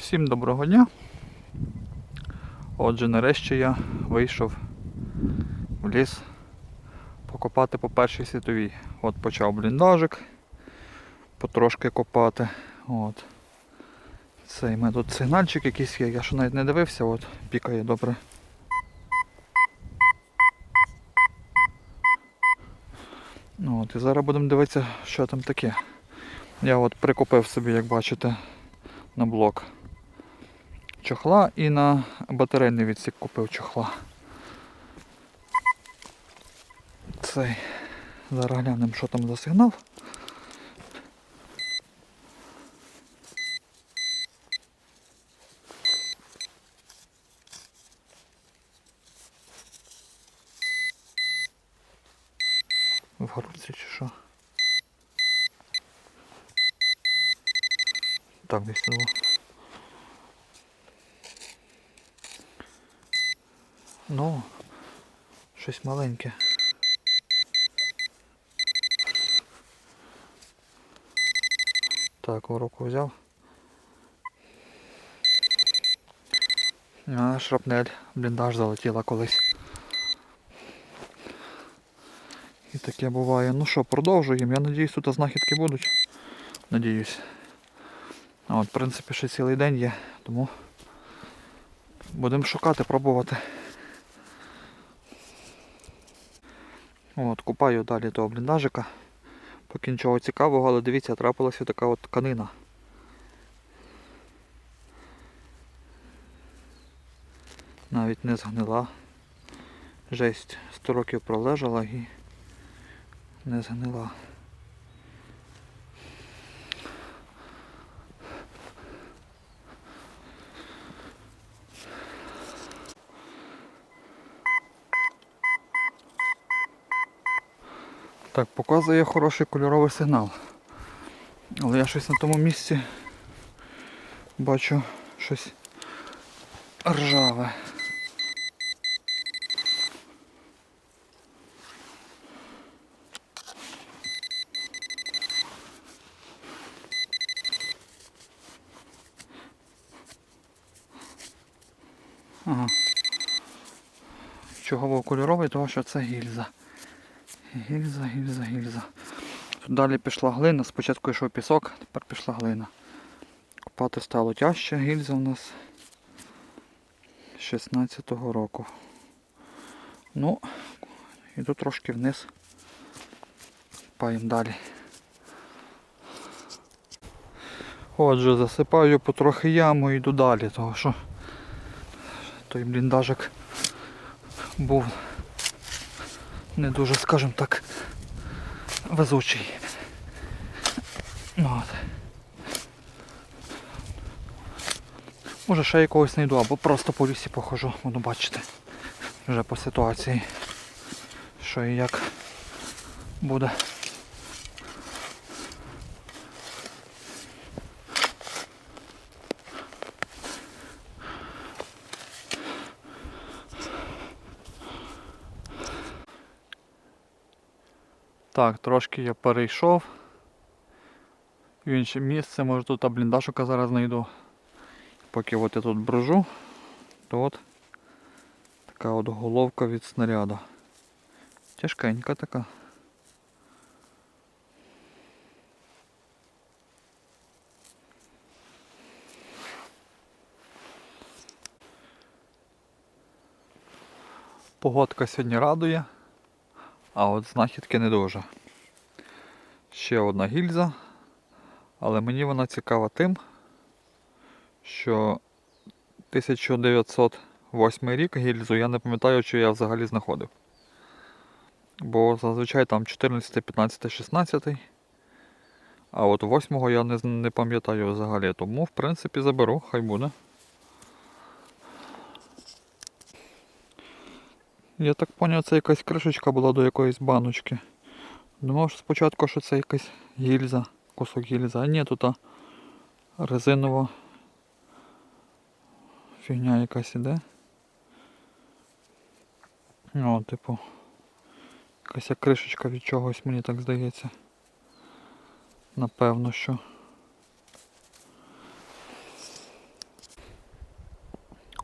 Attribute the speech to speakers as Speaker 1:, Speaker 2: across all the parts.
Speaker 1: Всім доброго дня. Отже, нарешті я вийшов в ліс покопати по першій світовій. От почав бліндажик потрошки копати. От. Цей тут сигнальчик якийсь є, я ще навіть не дивився, от пікає добре. Ну, от, і зараз будемо дивитися, що там таке. Я от прикупив собі, як бачите, на блок чохла і на батарейний відсік купив чохла. Цей. Зараз глянемо, що там за сигнал. В грудці чи що? Так, десь тут. Ну, щось маленьке. Так, в руку взяв. А, шрапнель, бліндаж залетіла колись. І таке буває. Ну що, продовжуємо. Я надіюсь, тут знахідки будуть. Надіюсь. От, в принципі, ще цілий день є, тому будемо шукати, пробувати. От, купаю далі того бліндажика. Поки нічого цікавого, але дивіться, трапилася така от тканина. Навіть не згнила. Жесть, 100 років пролежала і не згнила. Так, показує хороший кольоровий сигнал. Але я щось на тому місці бачу щось ржаве. Ага. Чого був кольоровий, тому що це гільза. Гільза, гільза, гільза. Тут далі пішла глина, спочатку йшов пісок, тепер пішла глина. Копати стало тяжче, гільза у нас 16-го року. Ну, іду трошки вниз. Копаємо далі. Отже, засипаю потрохи яму і йду далі, тому що той бліндажик був не дуже, скажімо так, везучий. Ну, от. Може ще якогось знайду, або просто по лісі похожу, буду бачити вже по ситуації, що і як буде. Так, трошки я перейшов в інше місце, може тут бліндажика зараз знайду. Поки от я тут брожу, то от така от головка від снаряду. Тяжкенька така. Погодка сьогодні радує, а от знахідки не дуже. Ще одна гільза, але мені вона цікава тим, що 1908 рік гільзу я не пам'ятаю, чи я взагалі знаходив. Бо зазвичай там 14, 15, 16. А от 8 я не, не пам'ятаю взагалі, тому в принципі заберу, хай буде. Я так зрозумів, це якась кришечка була до якоїсь баночки. Думав що спочатку, що це якась гільза, кусок гільза, а ні, тут резинова фігня якась іде. О, типу, якась кришечка від чогось, мені так здається. Напевно, що.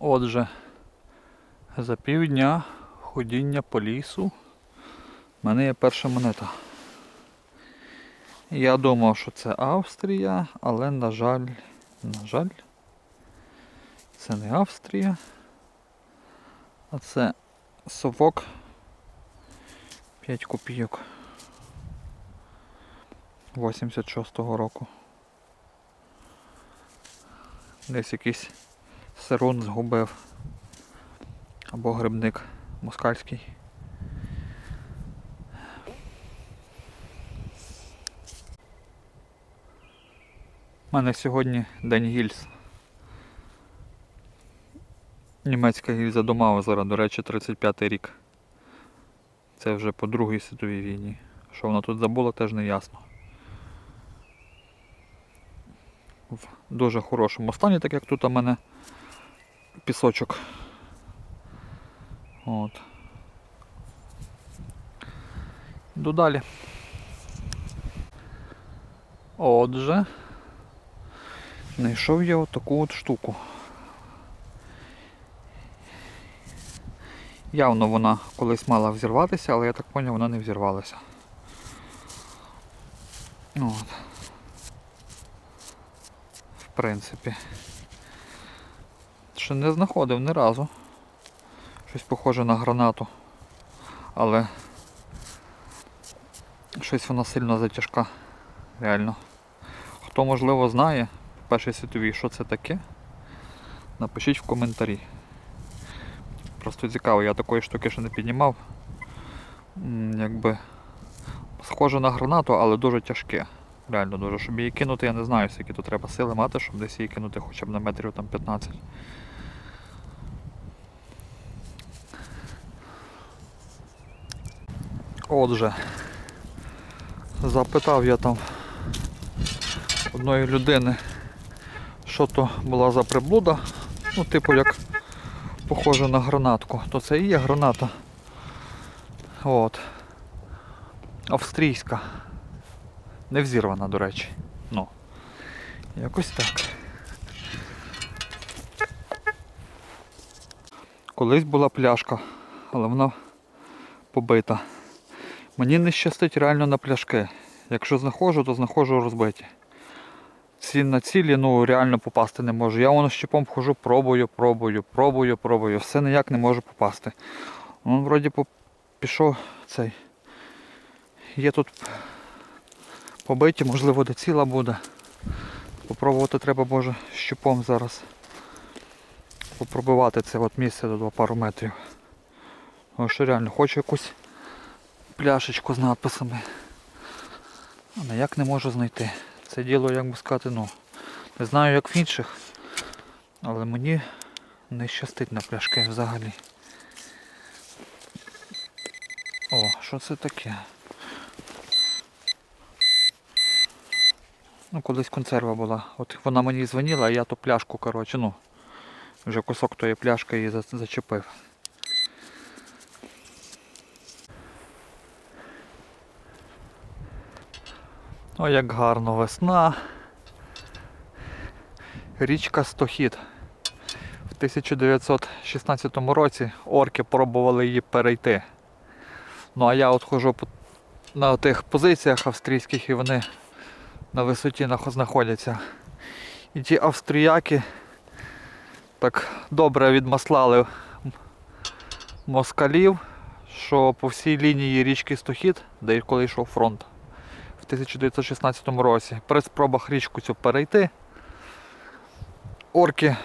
Speaker 1: Отже, за півдня ходіння по лісу в мене є перша монета. Я думав, що це Австрія, але на жаль, на жаль, це не Австрія, а це совок 5 копійок 86-го року. Десь якийсь сирун згубив. Або грибник москальський. У мене сьогодні день гільз. Німецька гільза до Маузера, до речі, 35-й рік. Це вже по Другій світовій війні. Що вона тут забула, теж не ясно. В дуже хорошому стані, так як тут у мене пісочок. От. Йду далі. Отже, знайшов я отаку от штуку. Явно вона колись мала взірватися, але я так зрозумів, вона не взірвалася. От. В принципі. Ще не знаходив ні разу. Щось похоже на гранату. Але щось вона сильно затяжка. Реально. Хто можливо знає першій світовій, що це таке, напишіть в коментарі. Просто цікаво, я такої штуки ще не піднімав. Якби схоже на гранату, але дуже тяжке. Реально дуже. Щоб її кинути, я не знаю, скільки тут треба сили мати, щоб десь її кинути хоча б на метрів там 15. Отже, запитав я там одної людини, що то була за приблуда, ну, типу як похоже на гранатку, то це і є граната. От. Австрійська. Не взірвана, до речі. Ну. Якось так. Колись була пляшка, але вона побита. Мені не щастить реально на пляшки. Якщо знаходжу, то знаходжу розбиті. Ці на цілі ну, реально попасти не можу. Я воно щепом хожу, пробую, пробую, пробую, пробую. Все ніяк не можу попасти. Ну, вроді пішов цей. Є тут побиті, можливо, де ціла буде. Попробувати треба може щепом зараз. Попробувати це от місце до пару метрів. Тому що реально хочу якусь пляшечку з надписами. А ніяк не можу знайти. Це діло, як би сказати, ну, не знаю як в інших, але мені не щастить на пляшки взагалі. О, що це таке? Ну, колись консерва була. От вона мені дзвонила, а я ту пляшку, коротше, ну, вже кусок тої пляшки її зачепив. О, як гарно весна. Річка Стохід. В 1916 році орки пробували її перейти. Ну а я от ходжу на тих позиціях австрійських і вони на висоті знаходяться. І ті австріяки так добре відмаслали москалів, що по всій лінії річки Стохід, де коли йшов фронт, 1916 році. При спробах річку цю перейти. Орки.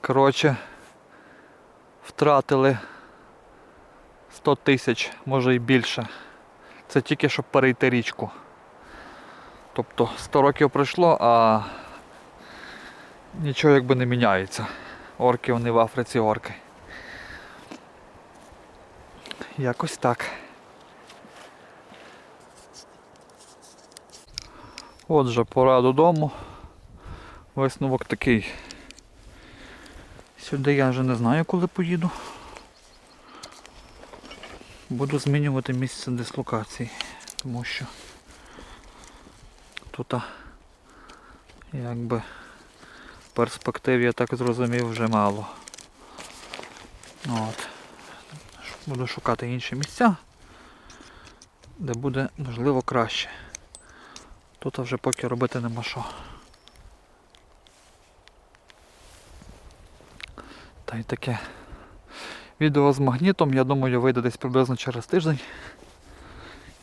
Speaker 1: Коротше, втратили 100 тисяч, може і більше. Це тільки щоб перейти річку. Тобто 100 років пройшло, а нічого якби не міняється. Орки вони в Африці орки. Якось так. Отже, пора додому. Висновок такий. Сюди я вже не знаю, коли поїду. Буду змінювати місце дислокації, тому що тут якби перспективі, я так зрозумів, вже мало. От. Буду шукати інші місця, де буде можливо краще. Тут вже поки робити нема що. Та й таке. Відео з магнітом, я думаю, вийде десь приблизно через тиждень.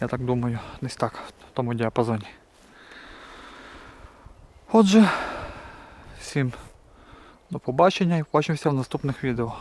Speaker 1: Я так думаю, десь так, в тому діапазоні. Отже, всім до побачення і побачимося в наступних відео.